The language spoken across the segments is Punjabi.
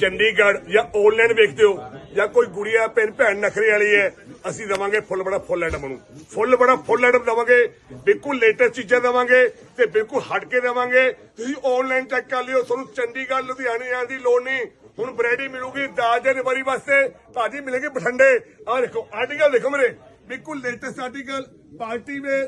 ਚੰਡੀਗੜ੍ਹ ਜਾਂ ਆਨਲਾਈਨ ਵੇਖਦੇ ਹੋ ਜਾਂ ਕੋਈ ਗੁੜੀਆ, ਭੈਣ ਭੈਣ ਨਖਰੇ ਵਾਲੀ ਹੈ, ਅਸੀਂ ਦਵਾਂਗੇ ਫੁੱਲ ਬੜਾ ਫੁੱਲ ਐਡਮ ਨੂੰ। ਫੁੱਲ ਬੜਾ ਫੁੱਲ ਐਡਮ ਦਵਾਂਗੇ, ਬਿਲਕੁਲ ਲੇਟੈਸਟ ਚੀਜ਼ਾਂ ਦਵਾਂਗੇ ਤੇ ਬਿਲਕੁਲ ਹਟ ਕੇ ਦਵਾਂਗੇ। ਤੁਸੀਂ ਆਨਲਾਈਨ ਚੈੱਕ ਕਰ ਲਿਓ, ਤੁਹਾਨੂੰ ਚੰਡੀਗੜ੍ਹ, ਲੁਧਿਆਣੇ ਆਉਣ ਦੀ ਲੋੜ ਨਹੀਂ। ਹੁਣ ਵੈਰਾਈਟੀ ਮਿਲੂਗੀ 10 ਜਨਵਰੀ ਵਾਸਤੇ। ਭਾਜੀ ਮਿਲੇਗੀ ਬਠਿੰਡੇ। ਆਹ ਦੇਖੋ ਆਰਟੀਕਲ ਦੇਖੋ ਮੇਰੇ। ਬਿਲਕੁਲ ਲੇਟੈਸਟ ਆਰਟੀਕਲ ਪਾਰਟੀ ਵੇ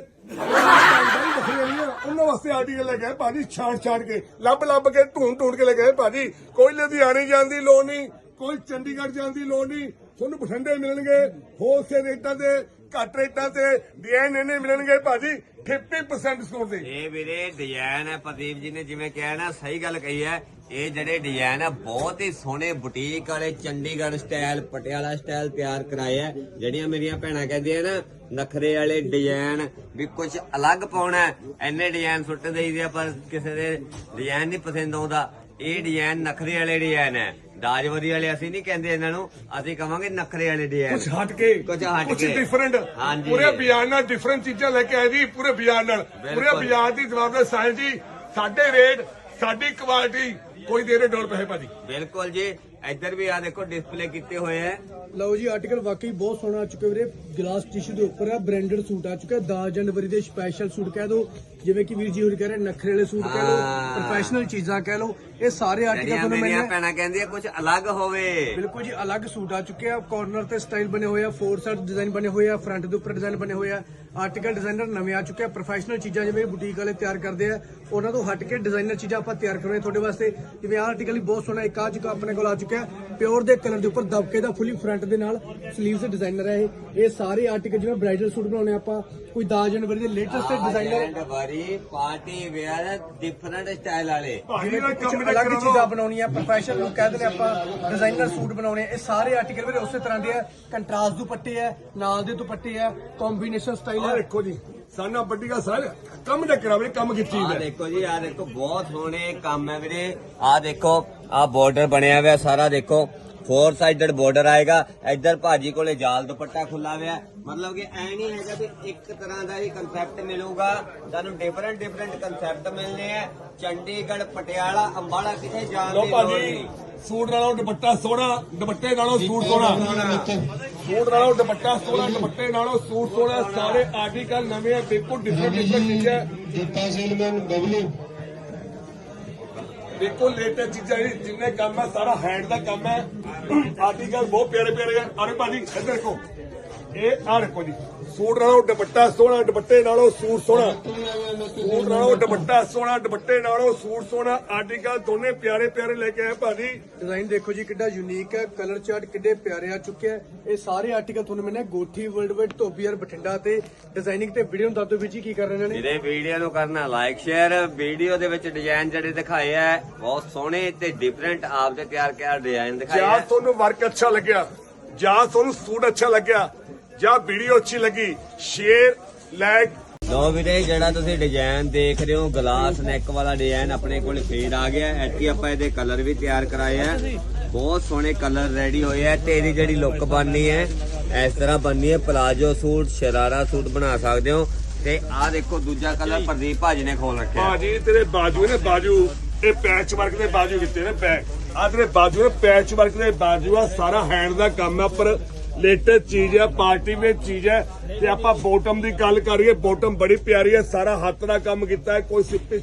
ਉਹਨਾਂ ਵਾਸਤੇ ਆਰਟੀਕਲ ਲੈ ਗਏ ਭਾਜੀ ਛਾੜ ਛਾੜ ਕੇ। ਲੱਭ ਲੱਭ ਕੇ ਢੂੰਡ ਢੂੰਡ ਕੇ ਲੈ ਗਏ ਭਾਜੀ। ਕੋਈ ਲੁਧਿਆਣੇ ਜਾਣ ਦੀ ਲੋੜ ਨਹੀਂ, ਕੋਈ ਚੰਡੀਗੜ੍ਹ ਜਾਣ ਦੀ ਲੋੜ ਨਹੀਂ। ਤੁਹਾਨੂੰ ਬਠਿੰਡੇ ਮਿਲਣਗੇ ਹੋਲਸੇਲ ਰੇਟਾਂ ਤੇ ਘੱਟ ਰੇਟਾਂ ਤੇ ਡਿਜ਼ਾਈਨ ਇਹਨੇ ਮਿਲਣਗੇ ਭਾਜੀ 50% ਡਿਸਕਾਊਂਟ ਦੇ ਇਹ ਵੀਰੇ ਡਿਜ਼ਾਈਨ ਹੈ, ਪ੍ਰਦੀਪ ਜੀ ਨੇ ਜਿਵੇਂ ਕਿਹਾ ਨਾ, ਸਹੀ ਗੱਲ ਕਹੀ ਹੈ। ਇਹ ਜਿਹੜੇ ਡਿਜ਼ਾਈਨ ਆ, ਬਹੁਤ ਹੀ ਸੋਹਣੇ ਬੁਟੀਕ ਵਾਲੇ ਚੰਡੀਗੜ੍ਹ ਸਟਾਈਲ ਪਟਿਆਲਾ ਸਟਾਈਲ ਤਿਆਰ ਕਰਾਏ ਆ। ਜਿਹੜੀਆਂ ਮੇਰੀਆਂ ਭੈਣਾਂ ਕਹਿੰਦੀਆਂ ਨਾ, ਨਖਰੇ ਵਾਲੇ ਡਿਜ਼ਾਈਨ ਵੀ ਕੁਝ ਅਲੱਗ ਪਾਉਣਾ ਹੈ। ਇੰਨੇ ਡਿਜ਼ਾਈਨ ਸੁੱਟ ਦੇਈਦੇ ਆ, ਪਰ ਕਿਸੇ ਦੇ ਡਿਜ਼ਾਈਨ ਨਹੀਂ ਪਸੰਦ ਆਉਂਦਾ। ਇਹ ਡਿਜ਼ਾਈਨ ਨਖਰੇ ਵਾਲੇ ਡਿਜ਼ਾਈਨ ਹੈ। ਦਾਜਵਰੀ ਵਾਲੇ ਅਸੀਂ ਨਹੀਂ ਕਹਿੰਦੇ ਇਹਨਾਂ ਨੂੰ ਅਸੀਂ ਕਵਾਂਗੇ ਨਖਰੇ ਵਾਲੇ ਡਿਜ਼ਾਈਨ ਕੁਝ ਹਟ ਕੇ ਕੁਛ ਹਟ ਕੇ। ਡਿਫਰੈਂਟ ਹਾਂਜੀ। ਪੂਰੇ ਬਾਜ਼ਾਰ ਨਾਲ ਡਿਫਰੈਂਟ ਚੀਜ਼ਾਂ ਲੈ ਕੇ ਆਏ ਜੀ ਪੂਰੇ ਬਾਜ਼ਾਰ ਨਾਲ। ਪੂਰੇ। ਬਾਜ਼ਾਰ ਦੀ ਜਵਾਬਦਾਰ ਸਾਹਿਲ ਜੀ ਸਾਡੇ ਰੇਟ ਸਾਡੀ ਕੁਆਲਿਟੀ ਕੋਈ ਦੇ ਰੇ ਡੋਲ ਪੈਸੇ ਭਾਜੀ। ਬਿਲਕੁਲ ਜੀ। ਇੱਧਰ ਵੀ ਆ ਦੇਖੋ ਡਿਸਪਲੇ ਕੀਤੇ ਹੋਏ ਹੈ ਲਓ ਜੀ ਆਰਟੀਕਲ ਵਾਕਈ ਬਹੁਤ ਸੋਹਣਾ ਆ ਚੁੱਕਾ ਵੀਰੇ। ਗਲਾਸ ਟਿਸ਼ੂ ਦੇ ਉੱਪਰ ਆ ਬ੍ਰਾਂਡਡ ਸੂਟ ਆ ਚੁੱਕਾ 10 ਜਨਵਰੀ ਦੇ ਸਪੈਸ਼ਲ ਸੂਟ ਕਹਿ ਦੋ ਜਿਵੇਂ ਕਿ ਵੀਰ ਜੀ ਹੋਰ ਕਹਿ ਰਹੇ ਨਖਰੇ ਵਾਲੇ ਸੂਟ ਕਹਿ ਲਓ ਹਾਂ। ਪ੍ਰੋਫੈਸ਼ਨਲ ਚੀਜ਼ਾਂ ਕਹਿ ਲਓ ਇਹ ਸਾਰੇ ਆਰਟੀਕਲ ਜਿਹੜੀਆਂ ਤੁਹਾਨੂੰ ਮੇਰੀਆਂ ਮਿਲਣੇ। ਭੈਣਾਂ ਕਹਿੰਦੀਆਂ ਕੁਝ ਅਲੱਗ ਹੋਵੇ। ਬਿਲਕੁਲ ਜੀ ਅਲੱਗ ਸੂਟ ਆ ਚੁੱਕੇ ਆ। ਕਾਰਨਰ ਤੇ ਸਟਾਈਲ ਬਣੇ ਹੋਏ ਆ ਫੋਰ ਸਾਈਡ ਡਿਜ਼ਾਈਨ ਬਣੇ ਹੋਏ ਆ ਫਰੰਟ ਦੇ ਉੱਪਰ ਡਿਜ਼ਾਈਨ ਬਣੇ ਹੋਏ ਆ। ਆਰਟੀਕਲ ਡਿਜ਼ਾਈਨਰ ਨਵੇਂ ਆ ਚੁੱਕੇ ਆ ਪ੍ਰੋਫੈਸ਼ਨਲ ਚੀਜ਼ਾਂ ਜਿਵੇਂ ਬੁਟੀਕ ਵਾਲੇ ਤਿਆਰ ਕਰਦੇ ਆ ਉਹਨਾਂ ਤੋਂ ਹਟ ਕੇ ਡਿਜ਼ਾਈਨਰ ਚੀਜ਼ਾਂ ਆਪਾਂ ਤਿਆਰ ਕਰਵਾਏ ਤੁਹਾਡੇ ਵਾਸਤੇ। ਜਿਵੇਂ ਆਹ ਆਰਟੀਕਲ ਵੀ ਬਹੁਤ ਸੋਹਣਾ ਇੱਕ ਆ ਚੁੱਕਾ ਆਪਣੇ ਕੋਲ ਆ ਚੁੱਕਿਆ ਪਿਓਰ ਦੇ ਕਲਰ ਦੇ ਉੱਪਰ ਦਬਕੇ ਦਾ ਫੁੱਲੀ ਫਰੰਟ ਦੇ ਨਾਲ sleeves ਡਿਜ਼ਾਈਨਰ ਹੈ ਇਹ। ਇਹ ਸਾਰੇ ਆਰਟੀਕਲ ਜਿਵੇਂ ਬ੍ਰਾਈਡਲ ਸੂਟ ਬਣਾਉਣੇ ਆਪਾਂ ਕੋਈ 10 ਜਨਵਰੀ ਦੇ ਲੇਟੈਸਟ ਡਿਜ਼ਾਈਨਰ ਵਾਰੀ ਪਾਰਟੀ ਵੇਅਰ ਡਿਫਰੈਂਟ ਸਟਾਈਲ ਵਾਲੇ। ਭਾਜੀ ਦਾ ਅਲੱਗ ਕਰਾ ਚੀਜ਼ਾਂ ਬਣਾਉਣੀਆਂ ਪ੍ਰੋਫੈਸ਼ਨਲ ਨੂੰ ਕਹਿ ਦਿੰਦੇ ਆਪਾਂ ਡਿਜ਼ਾਈਨਰ ਸੂਟ ਬਣਾਉਣੇ ਇਹ ਸਾਰੇ ਆਰਟੀਕਲ ਵੀਰੇ ਉਸੇ ਤਰ੍ਹਾਂ ਦੇ ਆ। ਕੰਟਰਾਸਟ ਦੁਪੱਟੇ ਆ ਨਾਲ ਦੇ ਦੁਪੱਟੇ ਆ ਕੰਬੀਨੇਸ਼ਨ ਸਟਾਈਲ ਆ। ਦੇਖੋ ਜੀ ਸਾਨਾ ਵੱਡੀ ਦਾ ਸਾਰੇ ਕੰਮ ਨਾ ਕਰਾਵੇ ਕੰਮ ਕੀ ਚੀਜ਼ ਆ ਹੈ? ਦੇਖੋ ਜੀ ਆ ਦੇਖੋ ਬਹੁਤ ਸੋਹਣੇ ਕੰਮ ਹੈ ਵੀਰੇ। ਆ ਦੇਖੋ ਆ ਬਾਰਡਰ ਬਣਿਆ ਹੋਇਆ ਸਾਰਾ ਦੇਖੋ। ਫੋਰ ਸਾਈਡਡ ਬਾਰਡਰ ਆਏਗਾ। ਇੱਧਰ ਭਾਜੀ ਕੋਲੇ ਜਾਲ ਦੁਪੱਟਾ ਖੁੱਲਾ ਹੋਇਆ। ਮਤਲਬ ਕਿ ਐ ਨਹੀਂ ਹੈਗਾ ਵੀ ਇੱਕ ਤਰ੍ਹਾਂ ਦਾ ਹੀ ਕਨਸੈਪਟ ਮਿਲੂਗਾ। ਤੁਹਾਨੂੰ ਡਿਫਰੈਂਟ ਡਿਫਰੈਂਟ ਕਨਸੈਪਟ ਮਿਲਨੇ ਆ। ਚੰਡੀਗੜ੍ਹ ਪਟਿਆਲਾ ਅੰਬਾਲਾ ਕਿਤੇ ਜਾਣ ਲੋ ਦੀ ਲੋੜ ਭਾਜੀ ਨਹੀਂ। ਸੂਟ ਨਾਲੋਂ ਦੁਪੱਟਾ ਸੋਹਣਾ ਦੁਪੱਟੇ ਨਾਲੋਂ ਸੂਟ ਸੋਹਣਾ। ਸੂਟ ਨਾਲੋਂ ਦੁਪੱਟਾ ਸੋਹਣਾ ਦੁਪੱਟੇ ਨਾਲੋਂ ਸੂਟ ਸੋਹਣਾ। ਸਾਰੇ ਆਰਟੀਕਲ ਨਵੇਂ ਆ ਬਿਲਕੁਲ ਡਿਫਰੈਂਟ ਡਿਫਰੈਂਟ ਚੀਜ਼ਾਂ। ਜੁੱਤਾ ਸੇਲਮੈਨ ਬਬਲੂ। ਦੇਖੋ ਲੇਟੈਸਟ ਚੀਜ਼ਾਂ ਜੀ, ਜਿੰਨੇ ਕੰਮ ਹੈ ਸਾਰਾ ਹੈਂਡ ਦਾ ਕੰਮ ਹੈ ਆਰਟੀਕਲ ਬਹੁਤ ਪਿਆਰੇ ਪਿਆਰੇ ਆ ਅਰੇ ਭਾਜੀ, ਇੱਧਰ ਦੇਖੋ। ਇਹ ਆ ਦੇਖੋ ਜੀ। ਸੂਟ ਨਾਲੋਂ ਦੁਪੱਟਾ ਸੋਹਣਾ ਦੁਪੱਟੇ ਨਾਲੋਂ ਸੂਟ ਸੋਹਣਾ। ਸੂਟ ਨਾਲੋਂ ਦੁਪੱਟਾ ਸੋਹਣਾ ਦੁਪੱਟੇ ਨਾਲੋਂ ਸੂਟ ਸੋਹਣਾ। ਆਰਟੀਕਲ ਦੋਨੇ ਪਿਆਰੇ ਪਿਆਰੇ ਲੈ ਕੇ ਆਏ ਭਾਜੀ। ਡਿਜ਼ਾਈਨ ਦੇਖੋ ਜੀ ਕਿੱਡਾ ਯੂਨੀਕ ਹੈ। ਕਲਰ ਚਾਰਟ ਕਿੱਡੇ ਪਿਆਰੇ ਆ ਚੁੱਕੇ ਆ। ਇਹ ਸਾਰੇ ਆਰਟੀਕਲ ਤੁਹਾਨੂੰ ਮਿਲਣੇ ਗੋਠੀ ਵਰਲਡ ਵਾਈਡ ਧੋਬੀਆਰ ਬਠਿੰਡਾ ਤੇ ਡਿਜ਼ਾਈਨਿੰਗ ਤੇ ਵੀਡੀਓ ਨੂੰ ਦੱਸ ਵੀਰ ਜੀ ਕੀ ਕਰ ਰਹੇ ਨੇ ਵੀਰੇ ਵੀਡੀਓ ਨੂੰ ਕਰਨਾ ਲਾਈਕ ਸ਼ੇਅਰ ਵੀਡੀਓ ਦੇ ਵਿੱਚ ਡਿਜ਼ਾਈਨ ਜਿਹੜੇ ਦਿਖਾਏ ਆ ਬਹੁਤ ਸੋਹਣੇ ਤੇ ਡਿਫਰੈਂਟ ਆਪ ਦੇ ਤਿਆਰ ਕਿਆ ਡਿਜ਼ਾਈਨ ਦਿਖਾਏ ਜਾਂ ਆ ਤੁਹਾਨੂੰ ਵਰਕ ਅੱਛਾ ਲੱਗਿਆ। ਜਾਂ ਤੁਹਾਨੂੰ ਸੂਟ ਅੱਛਾ ਲੱਗਿਆ ਜਾਂ ਵੀਡੀਓ ਅੱਛੀ ਲੱਗੀ ਸ਼ੇਅਰ ਲਾਈਕ ਲੋ ਵੀਰੇ ਜਿਹੜਾ ਤੁਸੀਂ ਡਿਜ਼ਾਈਨ ਦੇਖ ਰਹੇ ਹੋ ਗਲਾਸ ਨੈਕ ਵਾਲਾ ਡਿਜ਼ਾਈਨ ਆਪਣੇ ਕੋਲ ਫੇਰ ਆ ਗਿਆ। ਐਤਕੀ ਆਪਾਂ ਇਹਦੇ ਕਲਰ ਵੀ ਤਿਆਰ ਕਰਾਏ ਆ। ਬਹੁਤ ਸੋਹਣੇ ਕਲਰ ਰੈਡੀ ਹੋਏ ਆ ਤੇ ਇਹਦੀ ਜਿਹੜੀ ਲੁੱਕ ਬਣਨੀ ਹੈ ਇਸ ਤਰ੍ਹਾਂ ਬਣਨੀ ਹੈ। ਪਲਾਜੋ ਸੂਟ ਸ਼ਰਾਰਾ ਸੂਟ ਬਣਾ ਸਕਦੇ ਹੋ। ਤੇ ਆਹ ਦੇਖੋ ਦੂਜਾ ਕਲਰ ਪ੍ਰਦੀਪ ਭਾਜੀ ਨੇ ਖੋਲ ਰੱਖਿਆ। ਭਾਜੀ ਤੇਰੇ ਬਾਜੂ ਨੇ ਬਾਜੂ ਇਹ ਪੈਚ ਵਰਕ ਦੇ ਬਾਜੂ ਦਿੱਤੇ ਨੇ ਪੈ ਆ ਤੇਰੇ ਬਾਜੂ ਨੇ ਪੈਚ ਵਰਕ ਦੇ ਬਾਜੂ ਆ ਸਾਰਾ ਹੈਂਡ ਦਾ ਕੰਮ ਆ ਪਰ ਲੇਟੈਸਟ ਚੀਜ਼ ਆ ਪਾਰਟੀ ਵਿੱਚ ਚੀਜ਼ ਹੈ। ਤੇ ਆਪਾਂ ਬੋਟਮ ਦੀ ਗੱਲ ਕਰੀਏ ਬੋਟਮ ਬੜੀ ਪਿਆਰੀ ਹੈ ਸਾਰਾ ਹੱਥ ਦਾ ਕੰਮ ਕੀਤਾ ਹੈ। ਕੋਈ ਸਿੱਪੀ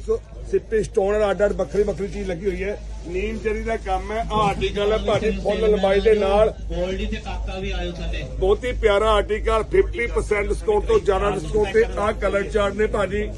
ਸਿੱਪੀ ਸਟੋਨ ਅੱਡ ਅੱਡ ਵੱਖਰੀ ਵੱਖਰੀ ਚੀਜ਼ ਲੱਗੀ ਹੋਈ ਹੈ। ਨੀਮ ਜਰੀ ਦਾ ਕੰਮ ਹੈ ਆਹ ਆਰਟੀਕਲ ਹੈ ਭਾਜੀ ਫੁੱਲ ਲੰਬਾਈ ਦੇ ਨਾਲ। ਗੋਲਡੀ ਤੇ ਕਾਕਾ ਵੀ ਆਇਓ ਸਾਡੇ। ਬਹੁਤ ਹੀ ਪਿਆਰਾ ਆਰਟੀਕਲ 50% ਡਿਸਕਾਊਂਟ ਤੋਂ ਜ਼ਿਆਦਾ ਡਿਸਕਾਊਂਟ ਤੇ ਆਹ ਕਲਰ ਚਾਰਟ ਨੇ ਭਾਜੀ।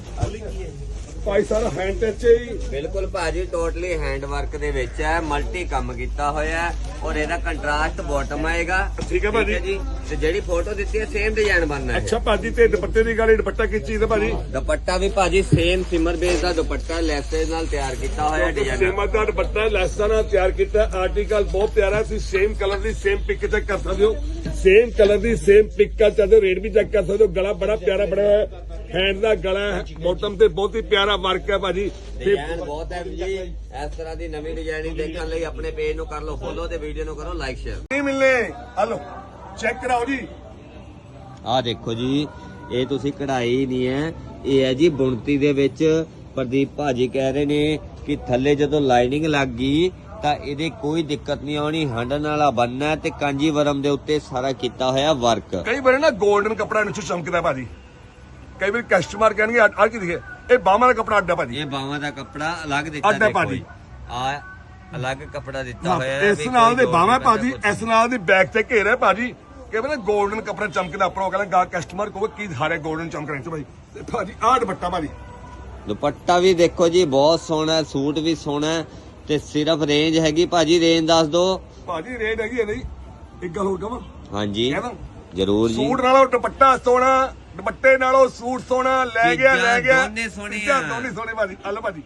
ਭਾਈ ਸਾਰਾ ਹੈਂਡ ਟੱਚ ਹੈ ਜੀ। ਬਿਲਕੁਲ ਭਾਜੀ ਟੋਟਲੀ ਹੈਂਡ ਵਰਕ ਦੇ ਵਿੱਚ ਹੈ ਮਲਟੀ ਕੰਮ ਕੀਤਾ ਹੋਇਆ ਹੈ ਔਰ ਇਹਦਾ ਕੰਟਰਾਸਟ ਬਾਟਮ ਆਏਗਾ। ਠੀਕ ਹੈ ਭਾਜੀ। ਜੀ। ਤੇ ਜਿਹੜੀ ਫੋਟੋ ਦਿੱਤੀ ਹੈ ਸੇਮ ਡਿਜ਼ਾਈਨ ਬਣਨਾ ਹੈ। ਅੱਛਾ ਭਾਜੀ ਤੇ ਦੁਪੱਟੇ ਦੀ ਗੱਲ ਇਹ ਦੁਪੱਟਾ ਕਿਸ ਚੀਜ਼ ਦਾ ਭਾਜੀ? ਦੁਪੱਟਾ ਵੀ ਭਾਜੀ ਸੇਮ ਸਿਮਰ ਬੇਸ ਦਾ ਦੁਪੱਟਾ ਲੈਸੇਸ ਨਾਲ ਤਿਆਰ ਕੀਤਾ ਹੋਇਆ ਡਿਜ਼ਾਈਨ ਸੇਮ ਦਾ ਦੁਪੱਟਾ ਲੈਸਾਂ ਨਾਲ ਤਿਆਰ ਕੀਤਾ ਆਰਟੀਕਲ ਬਹੁਤ ਪਿਆਰਾ ਹੈ। ਤੁਸੀਂ ਸੇਮ ਕਲਰ ਦੀ ਸੇਮ ਪਿਕ ਚੈੱਕ ਕਰ ਸਕਦੇ ਹੋ। ਸੇਮ ਕਲਰ ਦੀ ਸੇਮ ਪਿਕ ਸਕਦੇ ਹੋ ਰੇਟ ਵੀ ਚੈੱਕ ਕਰ ਸਕਦੇ ਹੋ। ਗਲਾ ਬੜਾ ਪਿਆਰਾ ਬਣਾ ਹੋਇਆ ਹੈ। ਹੈਂਡ ਦਾ ਗਲਾ ਬਾਟਮ ਤੇ ਬਹੁਤ ਹੀ ਪਿਆਰਾ ਵਰਕ ਹੈ ਭਾਜੀ। ਡਿਜ਼ਾਈਨ ਬਹੁਤ ਹੈ ਜੀ। ਇਸ ਤਰ੍ਹਾਂ ਦੀ ਨਵੀਂ ਡਿਜ਼ਾਈਨਿੰਗ ਦੇਖਣ ਲਈ ਆਪਣੇ ਪੇਜ ਨੂੰ ਕਰ ਲਓ ਫੋਲੋ ਤੇ ਵੀਡੀਓ ਨੂੰ ਕਰੋ ਲਾਈਕ ਸ਼ੇਅਰ ਨਹੀਂ ਮਿਲਨੇ। ਹਲੋ ਚੈੱਕ ਕਰਾਓ ਜੀ। ਆਹ ਦੇਖੋ ਜੀ ਇਹ ਤੁਸੀਂ ਕਢਾਈ ਨਹੀਂ ਹੈ। ਇਹ ਹੈ ਜੀ ਬੁਣਤੀ ਦੇ ਵਿੱਚ ਪ੍ਰਦੀਪ ਭਾਜੀ ਕਹਿ ਰਹੇ ਨੇ ਕਿ ਥੱਲੇ ਜਦੋਂ ਲਾਈਨਿੰਗ ਲੱਗ ਗਈ ਤਾਂ ਇਹਦੇ ਕੋਈ ਦਿੱਕਤ ਨਹੀਂ ਆਉਣੀ। ਹੰਡਣ ਵਾਲਾ ਬੰਨਾ ਤੇ ਕਾਂਜੀਵਰਮ ਦੇ ਉੱਤੇ ਸਾਰਾ ਕੀਤਾ ਹੋਇਆ ਵਰਕ ਕਈ ਵਾਰ ਨਾ 골ਡਨ ਕਪੜਾ ਨੀਚੇ ਚਮਕਦਾ ਭਾਜੀ। ਕਈ ਵਾਰ ਕਸਟਮਰ ਕਹਿਣਗੇ ਆ ਕੀ ਦਿਖੇ? ਇਹ ਬਾਹਾਂ ਦਾ ਕਪੜਾ ਅੱਡਾ ਭਾਜੀ। ਇਹ ਬਾਹਾਂ ਦਾ ਕੱਪੜਾ ਅਲੱਗ ਦਿੱਤਾ ਅੱਡਾ ਭਾਜੀ। ਆ ਅਲੱਗ ਕੱਪੜਾ ਦਿੱਤਾ ਹੋਇਆ ਹੈ ਇਸ ਨਾਲ ਦੇ ਬਾਹਾਂ ਭਾਜੀ ਇਸ ਨਾਲ ਦੀ ਬੈਕ ਤੇ ਘੇਰਾ ਭਾਜੀ। ਕਿ ਨਾ 골ਡਨ ਕਪੜਾ ਚਮਕਦਾ ਆਪਣਾ ਉਹ ਕਹਿੰਦਾ ਕਸਟਮਰ ਕੋਲ ਕੀ ਹਾਰੇ 골ਡਨ ਚਮਕ ਰਹੇ ਭਾਜੀ। ਤੇ ਭਾਜੀ ਆਹ ਦੁਪੱਟਾ ਭਾਜੀ। ਦੁਪੱਟਾ ਵੀ ਦੇਖੋ ਜੀ ਬਹੁਤ ਸੋਹਣਾ ਸੂਟ ਵੀ ਸੋਹਣਾ ਤੇ ਸਿਰਫ ਰੇਂਜ ਹੈਗੀ ਭਾਜੀ ਰੇਂਜ ਦੱਸ ਦਿਓ। ਭਾਜੀ ਰੇਟ ਹੈਗੀ ਹੈ ਨਹੀਂ ਇੱਕ ਗੱਲ ਹੋਰ ਕਹਾਂ? ਹਾਂਜੀ? ਜ਼ਰੂਰ ਜੀ। ਸੂਟ ਨਾਲੋਂ ਦੁਪੱਟਾ ਸੋਹਣਾ ਦੁਪੱਟੇ ਨਾਲੋਂ ਸੂਟ ਸੋਹਣਾ ਲੈ ਗਿਆ ਲੈ ਗਿਆ। ਦੋਨੇ ਸੋਹਣੀਆਂ। ਚੀਜ਼ਾਂ ਦੋਨੇ ਸੋਹਣੇ ਭਾਜੀ ਹਲੋ ਭਾਜੀ।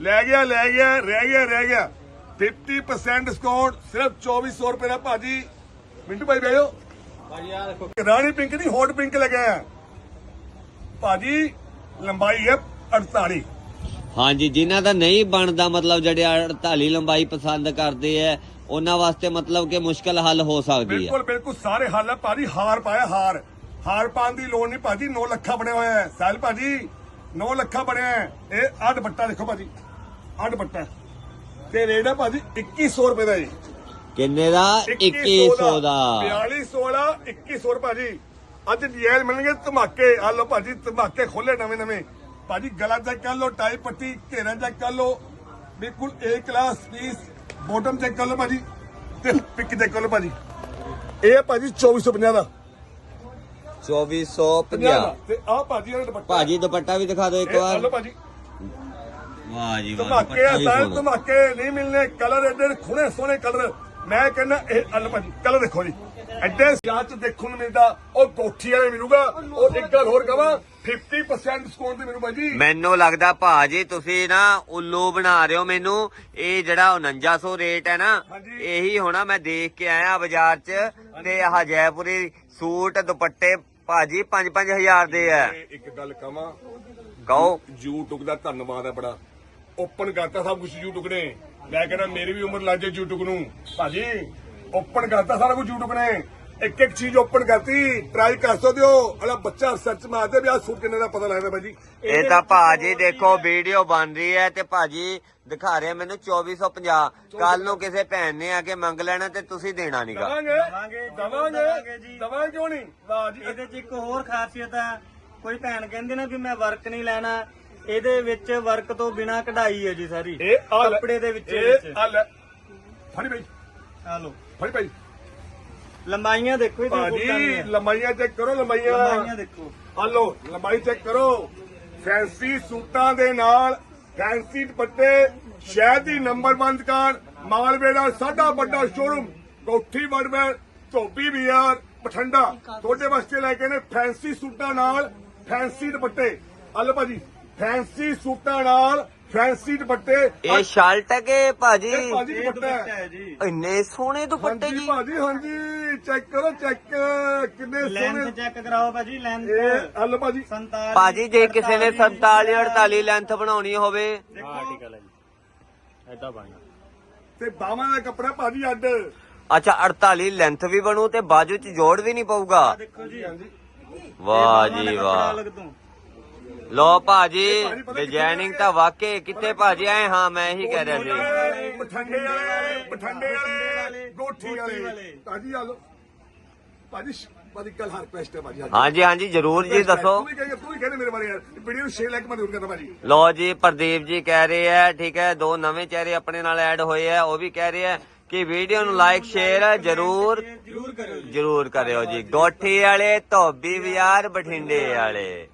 ਲੈ ਗਿਆ ਲੈ ਗਿਆ ਰਹਿ ਗਿਆ ਰਹਿ ਗਿਆ। 50% ਡਿਸਕਾਊਂਟ ਸਿਰਫ 2400 ਰੁਪਏ ਦਾ ਭਾਜੀ। ਮਿੰਟੂ ਭਾਈ ਬੈਠੋ ਭਾਜੀ ਆ ਦੇਖੋ। ਰਾਣੀ ਪਿੰਕ ਨਹੀਂ ਹੌਟ ਪਿੰਕ ਲਗਾਇਆ ਭਾਜੀ ਲੰਬਾਈ ਹੈ 48 ਹਾਂਜੀ ਜਿਨ੍ਹਾਂ ਦਾ ਨਹੀਂ ਬਣਦਾ ਮਤਲਬ ਜਿਹੜੇ 48 ਲੰਬਾਈ ਪਸੰਦ ਕਰਦੇ ਐ ਉਹਨਾਂ ਵਾਸਤੇ ਮਤਲਬ ਕਿ ਮੁਸ਼ਕਲ ਹੱਲ ਹੋ ਸਕਦੀ ਹੈ ਬਿਲਕੁਲ ਬਿਲਕੁਲ ਸਾਰੇ ਹੱਲ ਹੈ ਭਾਜੀ ਹਾਰ ਪਾਇਆ ਹਾਰ। ਹਾਰ ਪਾਉਣ ਦੀ ਲੋੜ ਨਹੀਂ ਭਾਜੀ 9 ਲੱਖਾ ਬਣਿਆ ਹੋਇਆ ਹੈ ਸਾਹਿਲ ਭਾਜੀ 9 ਲੱਖਾ ਬਣਿਆ ਹੈ ਇਹ ਆਹ ਦੁਪੱਟਾ ਦੇਖੋ ਭਾਜੀ ਆਹ ਦੁਪੱਟਾ ਤੇ ਰੇਟ ਹੈ ਭਾਜੀ 2100 ਰੁਪਏ ਦਾ ਜੀ। ਕਿੰਨੇ ਦਾ? 2100 ਦਾ। 4200 ਵਾਲਾ 2100 ਰੁਪਏ ਭਾਜੀ। ਅੱਜ ਡੀਐਲ ਮਿਲਣਗੇ ਧਮਾਕੇ। ਆ ਲਓ ਭਾਜੀ ਧਮਾਕੇ ਖੋਲੇ ਨਵੇਂ ਨਵੇਂ। ਭਾਜੀ ਗਲਾ ਚੈੱਕ ਕਰ ਲਓ ਟਾਈ ਪੱਟੀ ਘੇਰਾ ਚੈੱਕ ਕਰ ਲਓ। ਬਿਲਕੁਲ A class piece bottom check ਕਰ ਲਓ ਭਾਜੀ। ਤੇ ਪਿਕ ਚੈੱਕ ਕਰ ਲਓ ਭਾਜੀ। ਇਹ ਹੈ ਭਾਜੀ 2450 ਦਾ 50 ਦਾ। 2450. ਤੇ ਆਹ ਭਾਜੀ ਦੁਪੱਟਾ। ਭਾਜੀ ਦੁਪੱਟਾ ਵੀ ਦਿਖਾ ਦਿਓ ਇੱਕ ਇਹ ਆ ਲਓ ਵਾਰ ਭਾਜੀ। ਵਾਹ ਜੀ ਵਾਹ ਧਮਾਕੇ ਦੁਪੱਟਾ ਆ ਵੀ ਸਾਰੇ ਸੋਹਣਾ ਧਮਾਕੇ ਨਹੀਂ ਮਿਲਨੇ ਕਲਰ ਐਡੇ ਖੁਣੇ ਸੋਹਣੇ ਕਲਰ। ਮੈਂ ਕਹਿੰਦਾ ਇਹ ਅੱਲ ਭਾਜੀ ਕਲਰ ਦੇਖੋ ਜੀ। ਐਡੇ ਜਾਂ ਚ ਦੇਖਣ ਨੂੰ ਮਿਲਦਾ ਉਹ ਕੋਠੀ ਵਾਲੇ ਮਿਲੂਗਾ ਉਹ ਇੱਕ ਗੱਲ ਹੋਰ ਕਹਾਂ 50% ਡਿਸਕਾਊਂਟ ਤੇ ਮਿਲੂ ਭਾਜੀ। ਮੈਨੂੰ ਲੱਗਦਾ ਭਾਜੀ ਤੁਸੀਂ ਨਾ ਉੱਲੂ ਬਣਾ ਰਹੇ ਹੋ ਮੈਨੂੰ। ਇਹ ਜਿਹੜਾ 4900 ਰੇਟ ਹੈ ਨਾ ਹਾਂਜੀ। ਇਹੀ ਹੋਣਾ ਮੈਂ ਦੇਖ ਕੇ ਆਇਆ ਬਾਜ਼ਾਰ 'ਚ। ਤੇ ਆਹ ਜੈਪੁਰੀ ਸੂਟ ਦੁਪੱਟੇ ਭਾਜੀ 5-5000 ਦੇ ਆ। ਇੱਕ ਗੱਲ ਕਹਾਂ ਕਹੋ। YouTube ਦਾ ਧੰਨਵਾਦ ਹੈ ਬੜਾ। ਓਪਨ ਕਰਤਾ ਸਭ ਕੁਝ YouTube ਨੇ। ਮੈਂ ਕਹਿੰਦਾ ਮੇਰੀ ਵੀ ਉਮਰ ਲੱਗ ਜਾਏ YouTube ਨੂੰ। ਭਾਜੀ ਓਪਨ ਕਰਤਾ ਸਾਰਾ ਕੁਝ YouTube ਨੇ। ਇੱਕ ਇੱਕ ਚੀਜ਼ ਓਪਨ ਕਰਤੀ ਟਰਾਈ ਕਰ ਸਕਦੇ ਹੋ। ਅਲਾ ਬੱਚਾ ਸਰਚ ਮਾਰਦੇ ਵੀ ਆ ਸੂਟ ਕਿੰਨੇ ਦਾ ਪਤਾ ਲੱਗਦਾ ਭਾਜੀ ਇਹ ਤਾਂ ਭਾਜੀ ਦੇਖੋ ਵੀਡੀਓ ਬਣ ਰਹੀ ਹੈ ਤੇ ਭਾਜੀ ਦਿਖਾ ਰਿਹਾ ਮੈਨੂੰ 2450 ਕੱਲ ਨੂੰ ਕਿਸੇ ਭੈਣ ਨੇ ਆ ਕੇ ਮੰਗ ਲੈਣਾ ਤੇ ਤੁਸੀਂ ਦੇਣਾ ਨਹੀਂਗਾ ਦਵਾਂਗੇ ਦਵਾਂਗੇ ਦਵਾਂਗੇ ਕਿਉਂ ਨਹੀਂ? ਵਾਹ ਜੀ। ਇਹਦੇ 'ਚ ਇੱਕ ਹੋਰ ਖਾਸੀਅਤ ਹੈ ਕੋਈ ਭੈਣ ਕਹਿੰਦੀ ਨਾ ਵੀ ਮੈਂ ਵਰਕ ਨਹੀਂ ਲੈਣਾ ਇਹਦੇ ਵਿੱਚ ਵਰਕ ਤੋਂ ਬਿਨਾ ਕਢਾਈ ਹੈ ਜੀ ਸਾਰੀ। ਆ ਕੱਪੜੇ ਦੇ ਵਿੱਚ ਇਹ ਆ ਲੈ। ਫੜੀ ਭਾਈ ਆ ਲੋ ਫੜੀ ਭਾਈ ਲੰਬਾਈਆਂ ਦੇਖੋ ਬੂਟਾਂ ਭਾਜੀ ਲੰਬਾਈਆਂ ਚੈੱਕ ਕਰੋ ਲੰਬਾਈਆਂ। ਲੰਬਾਈਆਂ ਦੇਖੋ। ਲਓ ਲੰਬਾਈ ਚੈੱਕ ਕਰੋ। ਫੈਂਸੀ ਸੂਟਾਂ ਦੇ ਨਾਲ ਫੈਂਸੀ ਦੁਪੱਟੇ ਸ਼ਹਿਰ ਦੀ ਨੰਬਰ 1 ਦੁਕਾਨ ਮਾਲਵੇ ਦਾ ਸਾਡਾ ਵੱਡਾ ਸ਼ੋਰੂਮ ਕੋਠੀ ਵੜਵੈਰ ਧੋਬੀ ਬਾਜ਼ਾਰ ਬਠੰਡਾ। ਤੁਹਾਡੇ ਵਾਸਤੇ ਲੈ ਕੇ ਨੇ ਫੈਂਸੀ ਸੂਟਾਂ ਨਾਲ ਫੈਂਸੀ ਦੁਪੱਟੇ। ਲਓ ਭਾਜੀ ਫੈਂਸੀ ਸੂਟਾਂ ਨਾਲ ਫੈਂਸੀ ਦੁਪੱਟੇ। ਇਹ ਸ਼ਰਟ ਹੈ ਕਿ ਭਾਜੀ? ਇਹ ਭਾਜੀ ਇਹ ਦੁਪੱਟਾ ਹੈ। ਹੈ ਜੀ ਇੰਨੇ ਸੋਹਣੇ ਦੁਪੱਟੇ ਹਾਂਜੀ ਜੀ। ਭਾਜੀ ਹਾਂਜੀ। ਚੈੱਕ ਕਰੋ ਚੈੱਕ ਕਿੰਨੇ ਲੈਂਥ ਸੋਹਣੇ ਚੈੱਕ ਕਰਾਓ ਭਾਜੀ ਲੈਂਥ ਇਹ ਲਓ ਭਾਜੀ। 47 ਭਾਜੀ ਜੇ ਕਿਸੇ ਨੇ 47 48 ਲੈਂਥ ਬਣਾਉਣੀ ਹੋਵੇ। ਦੇਖੋ। ਆਰਟੀਕਲ ਹੈ ਜੀ ਐਦਾਂ ਬਣਨਾ। ਤੇ ਬਾਹਾਂ ਦਾ ਕੱਪੜਾ ਭਾਜੀ ਅੱਡ। ਅੱਛਾ 48 ਲੈਂਥ ਵੀ ਬਣੂ ਤੇ ਬਾਜੂ 'ਚ ਜੋੜ ਵੀ ਨਹੀਂ ਪਊਗਾ। ਦੇਖੋ ਜੀ। ਹਾਂਜੀ ਵਾਹ ਜੀ ਵਾਹ। ਲੋ ਭਾਜੀ ਡਿਜ਼ਾਈਨਿੰਗ ਤਾਂ ਵਾਕਈ ਕਿੱਥੇ ਭਾਜੀ? ਆਏ ਹਾਂ ਮੈਂ ਇਹੀ ਕਹਿ ਰਿਹਾ ਸੀ। ਬਠੰਡੇ ਵਾਲੇ ਬਠੰਡੇ ਵਾਲੇ ਗੋਠੀ ਵਾਲੇ। ਭਾਜੀ ਆ ਲੋ ਭਾਜੀ ਭਾਜੀ ਕੱਲ ਹਰ ਕੁਐਸਟ ਹੈ ਭਾਜੀ ਹਾਂਜੀ ਹਾਂਜੀ ਜਰੂਰ ਜੀ ਦੱਸੋ। ਤੂੰ ਵੀ ਕਹਿੰਦੇ ਤੂੰ ਵੀ ਕਹਿੰਦੇ ਮੇਰੇ ਬਾਰੇ ਯਾਰ। ਵੀਡੀਓ ਨੂੰ ਸ਼ੇਅਰ ਲਾਈਕ ਮੈਂ ਜ਼ਰੂਰ ਕਰਦਾ ਭਾਜੀ। ਲੋ ਜੀ ਪ੍ਰਦੀਪ ਜੀ ਕਹਿ ਰਹੇ ਹੈ ਠੀਕ ਹੈ ਦੋ ਨਵੇਂ ਚਿਹਰੇ ਆਪਣੇ ਨਾਲ ਐਡ ਹੋਏ ਹੈ ਉਹ ਵੀ ਕਹਿ ਰਹੇ ਹੈ ਕਿ ਵੀਡੀਓ ਨੂੰ ਲਾਈਕ ਸ਼ੇਅਰ ਜਰੂਰ ਜ਼ਰੂਰ ਕਰਿਓ ਜੀ। ਜਰੂਰ ਕਰਿਓ ਜੀ। ਗੋਠੀ ਵਾਲੇ ਧੋਬੀ ਬਾਜ਼ਾਰ ਬਠਿੰਡੇ ਵਾਲੇ।